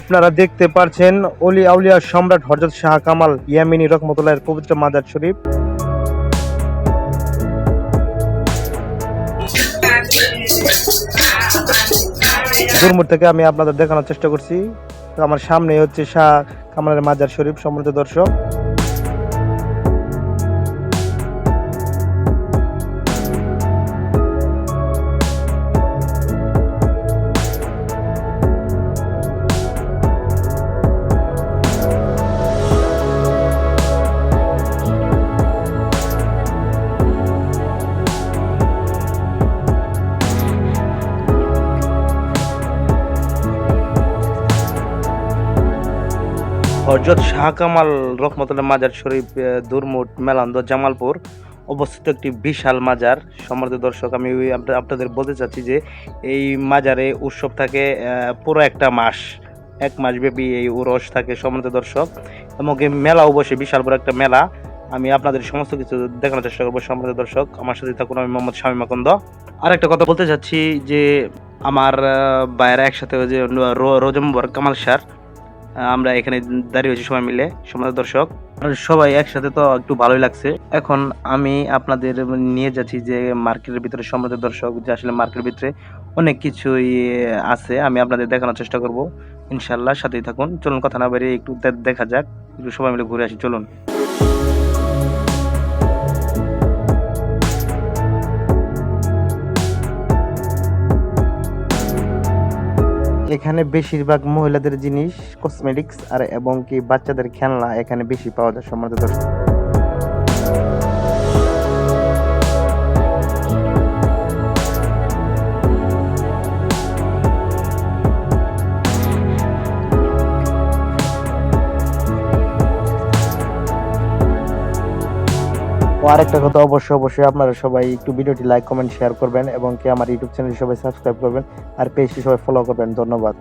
আপনারা দেখতে পারছেন অলি আউলিয়া সম্রাট হরজত শাহ কামাল ইয়ামিনী রকমতুল্লাহের পবিত্র মাজার শরীফ। দুর্মুর থেকে আমি আপনাদের দেখানোর চেষ্টা করছি। আমার সামনে হচ্ছে শাহ কামালের মাজার শরীফ, সম্মানিত দর্শক। হজরত শাহ কামাল রহমতুল্লাহ মাজার শরীফ দুরমুট, মেলান্দ, জামালপুর অবস্থিত একটি বিশাল মাজার। সম্মানিত দর্শক, আমি আপনাদের বলতে চাচ্ছি যে এই মাজারে উৎসব থাকে পুরো একটা মাস। এক মাস ব্যাপী এই উরস থাকে, সম্মানিত দর্শক। এবং এই মেলাও বসে বিশাল বড় একটা মেলা। আমি আপনাদের সমস্ত কিছু দেখানোর চেষ্টা করব, সম্মানিত দর্শক। আমার সাথে থাকুন আমি মোহাম্মদ শামী মাকন্দ আর একটা কথা বলতে চাচ্ছি যে আমার ভাইয়েরা একসাথে যে রোজম্বর কামাল স্যার আমরা এখানে দাঁড়িয়ে হয়েছি সবাই মিলে সমাজ দর্শক। সবাই একসাথে তো একটু ভালোই লাগছে। এখন আমি আপনাদের নিয়ে যাচ্ছি যে মার্কেটের ভিতরে সমাজের দর্শক, যে আসলে মার্কেটের ভিতরে অনেক কিছুই আছে, আমি আপনাদের দেখানোর চেষ্টা করব। ইনশাল্লাহ সাথেই থাকুন। চলুন, কথা না বাইরে একটু দেখা যাক। একটু সবাই মিলে ঘুরে আসি, চলুন। এখানে বেশিরভাগ মহিলাদের জিনিস কসমেটিক্স আর এবং কি বাচ্চাদের খেলনা এখানে বেশি পাওয়া যায় সম্মানিত দর্শক। ও আরেকটা কথা অবশ্যই অবশ্যই আপনারা সবাই একটু ভিডিওটি লাইক কমেন্ট শেয়ার করবেন এবং কি আমার ইউটিউব চ্যানেল সবাই সাবস্ক্রাইব করবেন। আর পেজটি সবাই ফলো করবেন। ধন্যবাদ।